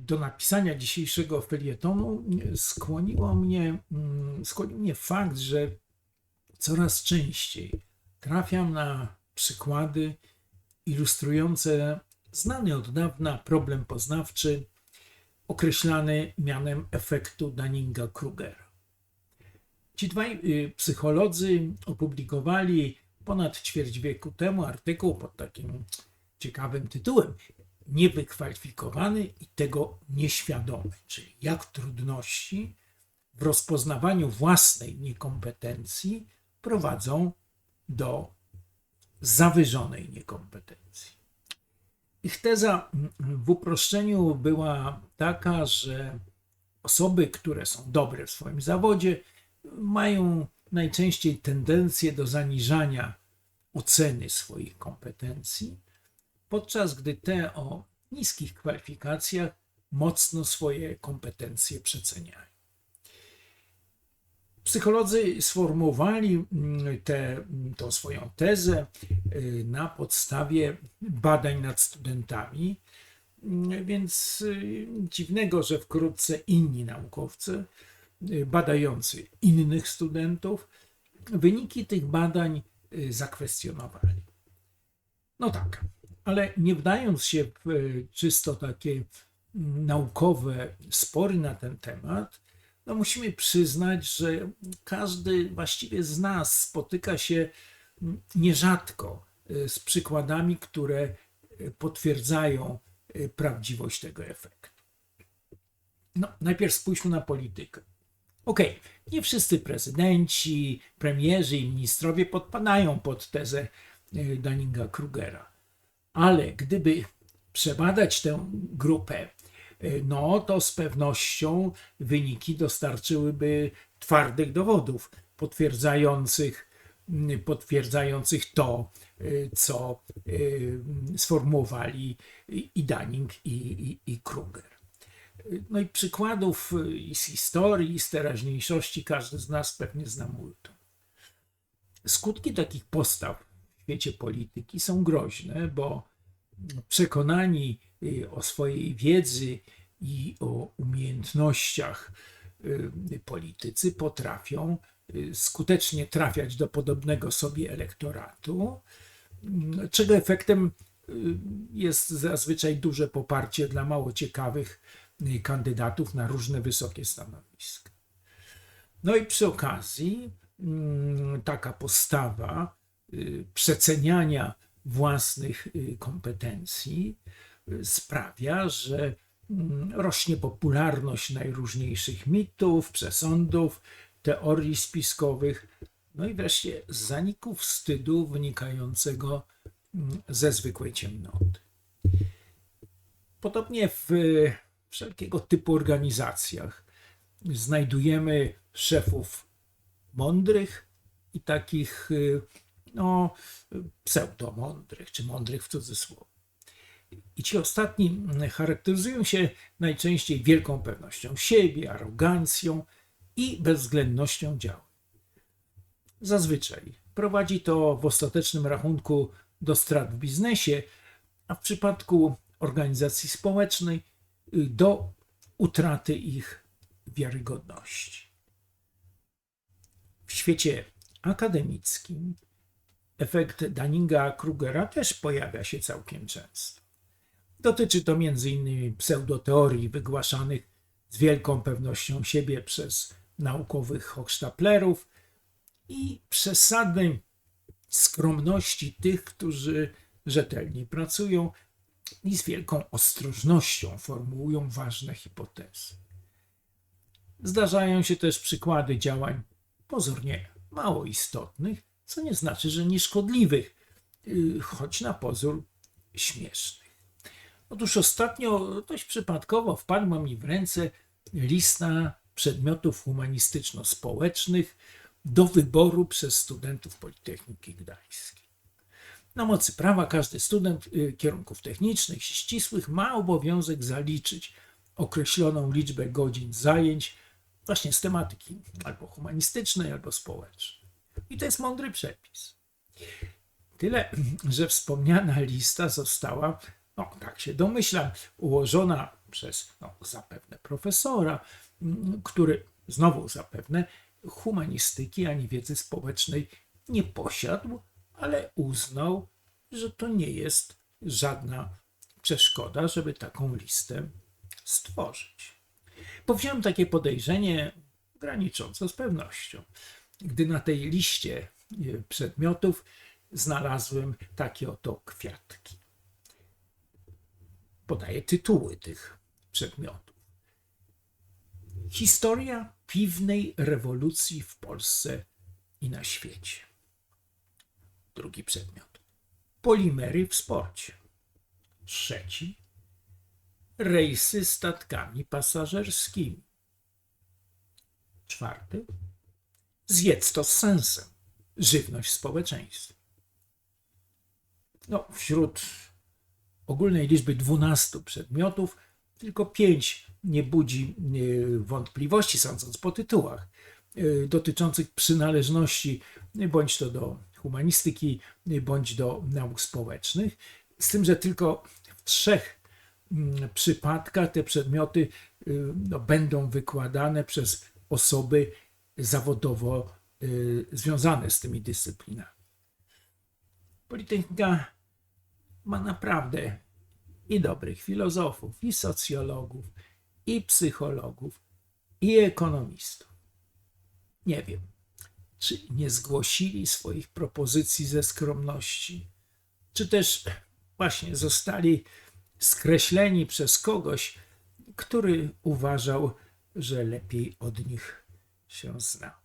do napisania dzisiejszego felietonu skłoniło mnie, mm, skłonił mnie fakt, że coraz częściej trafiam na przykłady ilustrujące znany od dawna problem poznawczy określany mianem efektu Dunninga-Krugera. Ci dwaj y, psycholodzy opublikowali ponad ćwierć wieku temu artykuł pod takim ciekawym tytułem Niewykwalifikowany i tego nieświadomy, czyli jak trudności w rozpoznawaniu własnej niekompetencji prowadzą do zawyżonej niekompetencji. Ich teza w uproszczeniu była taka, że osoby, które są dobre w swoim zawodzie, mają najczęściej tendencję do zaniżania oceny swoich kompetencji, podczas gdy te o niskich kwalifikacjach mocno swoje kompetencje przeceniają. Psycholodzy sformułowali tę tą swoją tezę y, na podstawie badań nad studentami, więc y, dziwnego, że wkrótce inni naukowcy y, badający innych studentów wyniki tych badań zakwestionowali. No tak, ale nie wdając się w czysto takie naukowe spory na ten temat, no musimy przyznać, że każdy właściwie z nas spotyka się nierzadko y, z przykładami, które y, potwierdzają prawdziwość tego efektu. No, najpierw spójrzmy na politykę. Okej, okay, nie wszyscy prezydenci, premierzy i ministrowie podpadają pod tezę Dunninga-Krugera, ale gdyby przebadać tę grupę no to z pewnością wyniki dostarczyłyby twardych dowodów potwierdzających, potwierdzających to, co y, sformułowali i Dunning, i, i, i Kruger. No i przykładów z historii, i z teraźniejszości każdy z nas pewnie zna multum. Skutki takich postaw świecie polityki są groźne, bo przekonani y, o swojej wiedzy i o umiejętnościach y, politycy potrafią y, skutecznie trafiać do podobnego sobie elektoratu, czego efektem jest zazwyczaj duże poparcie dla mało ciekawych kandydatów na różne wysokie stanowiska. No i przy okazji mm, taka postawa przeceniania własnych y, kompetencji y, sprawia, że mm, rośnie popularność najróżniejszych mitów, przesądów, teorii spiskowych, no i wreszcie zaniku wstydu wynikającego mm, ze zwykłej ciemnoty. Podobnie w wszelkiego typu organizacjach znajdujemy szefów mądrych i takich y, no, pseudomądrych, czy mądrych w cudzysłowie. I ci ostatni charakteryzują się najczęściej wielką pewnością siebie, arogancją i bezwzględnością działań. Zazwyczaj prowadzi to w ostatecznym rachunku do strat w biznesie, a w przypadku organizacji społecznej do utraty ich wiarygodności. W świecie akademickim efekt Dunninga-Krugera też pojawia się całkiem często. Dotyczy to m.in. pseudoteorii wygłaszanych z wielką pewnością siebie przez naukowych hochsztaplerów i przesadnej skromności tych, którzy rzetelnie pracują i z wielką ostrożnością formułują ważne hipotezy. Zdarzają się też przykłady działań pozornie mało istotnych, co nie znaczy, że nieszkodliwych, y, choć na pozór śmiesznych. Otóż ostatnio dość przypadkowo wpadła mi w ręce lista przedmiotów humanistyczno-społecznych do wyboru przez studentów Politechniki Gdańskiej. Na mocy prawa każdy student y, kierunków technicznych ścisłych ma obowiązek zaliczyć określoną liczbę godzin zajęć właśnie z tematyki albo humanistycznej, albo społecznej. I to jest mądry przepis. Tyle, że wspomniana lista została, no tak się domyślam, ułożona przez no, zapewne profesora, który znowu zapewne humanistyki ani wiedzy społecznej nie posiadł, ale uznał, że to nie jest żadna przeszkoda, żeby taką listę stworzyć. Powziąłem takie podejrzenie graniczące z pewnością, gdy na tej liście e, przedmiotów znalazłem takie oto kwiatki. Podaję tytuły tych przedmiotów. Historia piwnej rewolucji w Polsce i na świecie. Drugi przedmiot. Polimery w sporcie. Trzeci. Rejsy statkami pasażerskimi. Czwarty. Zjedz to z sensem. Żywność społeczeństwa. No, wśród ogólnej liczby 12 przedmiotów tylko 5 nie budzi e, wątpliwości, sądząc po tytułach, e, dotyczących przynależności e, bądź to do humanistyki, bądź do nauk społecznych. Z tym, że tylko w trzech mm, przypadkach te przedmioty no, będą wykładane przez osoby zawodowo y, związane z tymi dyscyplinami. Politechnika ma naprawdę i dobrych filozofów, i socjologów, i psychologów, i ekonomistów. Nie wiem, czy nie zgłosili swoich propozycji ze skromności, czy też właśnie zostali skreśleni przez kogoś, który uważał, że lepiej od nich się zna.